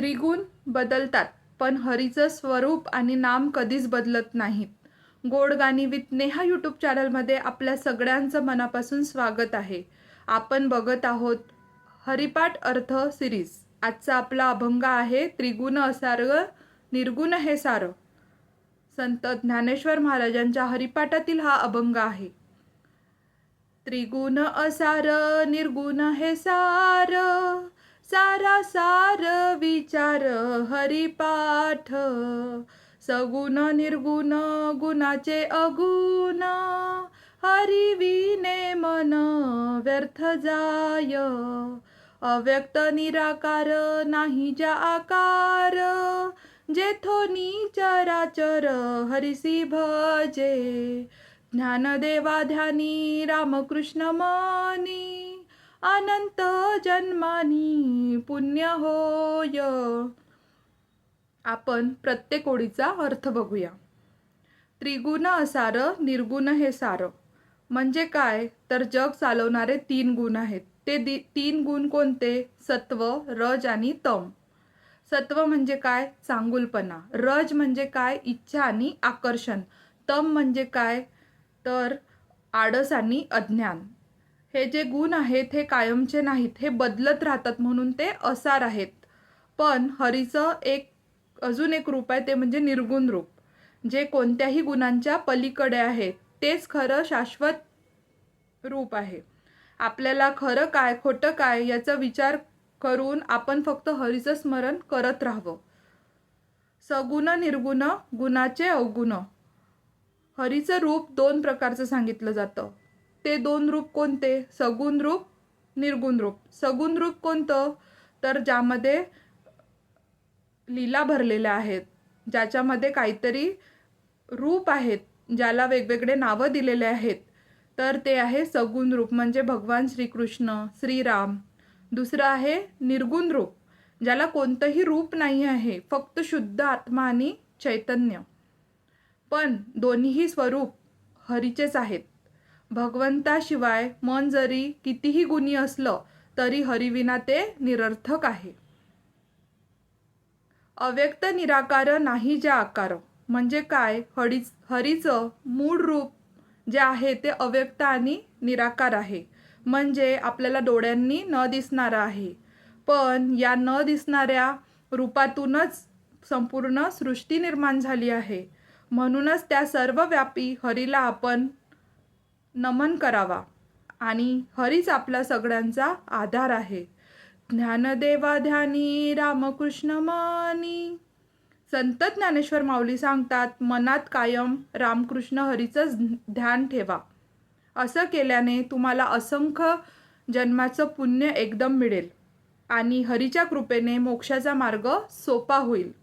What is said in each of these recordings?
त्रिगुण बदलतात पण हरीचं स्वरूप आणि नाम कधीच बदलत नाहीत गोड गाणी विथ नेहा यूट्यूब चॅनलमध्ये आपल्या सगळ्यांचं मनापासून स्वागत आहे. आपण बघत आहोत हरिपाठ अर्थ सिरीज आजचा आपला अभंग आहे त्रिगुण असार निर्गुण हे सारं. संत ज्ञानेश्वर महाराजांच्या हरिपाठातील हा अभंग आहे. त्रिगुण असार निर्गुण हे सार सारा सार विचार हरिपाठ. सगुण निर्गुण गुणाचे अगुण. हरिविने मन व्यर्थ जाय. अव्यक्त निराकार नाही ज्या आकार. जेथोनी चराचर हरिसी भजे. ज्ञानदेवा ध्यानी रामकृष्ण मनी. अनंत जन्मानी पुण्य होय. आपण प्रत्येक ओळीचा अर्थ बघूया. त्रिगुण असार निर्गुण हे सार. म्हणजे काय? तर जग चालवणारे तीन गुण आहेत. ते दि तीन गुण कोणते? सत्व रज आणि तम. सत्व म्हणजे काय? चांगुलपणा. रज म्हणजे काय? इच्छा आणि आकर्षण. तम म्हणजे काय? तर आडस आणि अज्ञान. हे जे गुण आहेत हे कायमचे नाहीत हे बदलत राहतात म्हणून ते असार आहेत. पण हरीचं एक अजून एक रूप आहे ते म्हणजे निर्गुण रूप. जे कोणत्याही गुणांच्या पलीकडे आहे तेच खरं शाश्वत रूप आहे. आपल्याला खरं काय खोटं काय याचा विचार करून आपण फक्त हरीचं स्मरण करत राहावं. सगुण निर्गुण गुणाचे अवगुण. हरीचं रूप दोन प्रकारचं सांगितलं जातं. ते दोन रूप कोणते? सगुण रूप निर्गुण रूप. सगुण रूप कोणतं? तर ज्यामध्ये लीला भरलेल्या आहेत. ज्याच्यामध्ये काहीतरी रूप आहेत ज्याला वेगवेगळे नावं दिलेले आहेत. तर ते आहे सगुण रूप म्हणजे भगवान श्रीकृष्ण श्रीराम. दुसरं आहे निर्गुण रूप ज्याला कोणतंही रूप नाही आहे फक्त शुद्ध आत्मा आणि चैतन्य. पण दोन्हीही स्वरूप हरीचेच आहेत. भगवंताशिवाय मन जरी कितीही गुणी असलं तरी हरिविना ते निरर्थक आहे. अव्यक्त निराकार नाही ज्या आकार म्हणजे काय? हरीच हरीचं मूळ रूप जे आहे ते अव्यक्त आणि निराकार आहे. म्हणजे आपल्याला डोळ्यांनी न दिसणारं आहे. पण या न दिसणाऱ्या रूपातूनच संपूर्ण सृष्टी निर्माण झाली आहे. म्हणूनच त्या सर्वव्यापी हरीला आपण नमन करावा. आणि हरीच आपला सगळ्यांचा आधार आहे. ज्ञानदेवा ध्यानी रामकृष्ण मानी. संत ज्ञानेश्वर माऊली सांगतात मनात कायम रामकृष्ण हरीचंच ध्यान ठेवा. असं केल्याने तुम्हाला असंख्य जन्माचं पुण्य एकदम मिळेल. आणि हरीच्या कृपेने मोक्षाचा मार्ग सोपा होईल.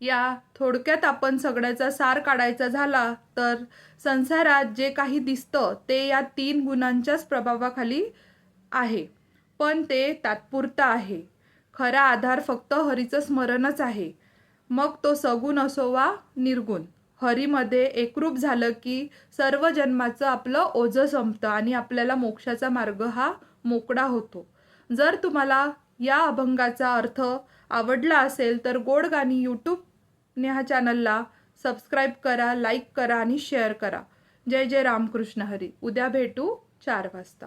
या थोडक्यात आपण सगळ्याचा सार काढायचा झाला तर संसारात जे काही दिसतं ते या तीन गुणांच्याच प्रभावाखाली आहे. पण ते तात्पुरतं आहे. खरा आधार फक्त हरीचं स्मरणच आहे. मग तो सगुण असो वा निर्गुण हरीमध्ये एकरूप झालं की सर्व जन्माचं आपलं ओझं संपतं आणि आपल्याला मोक्षाचा मार्ग हा मोकळा होतो. जर तुम्हाला या अभंगाचा अर्थ आवडला असेल तर गोड गाणी यूट्यूब नेहा चॅनलला सबस्क्राईब करा लाईक करा आणि शेअर करा. जय जय रामकृष्ण हरी. उद्या भेटू चार वाजता.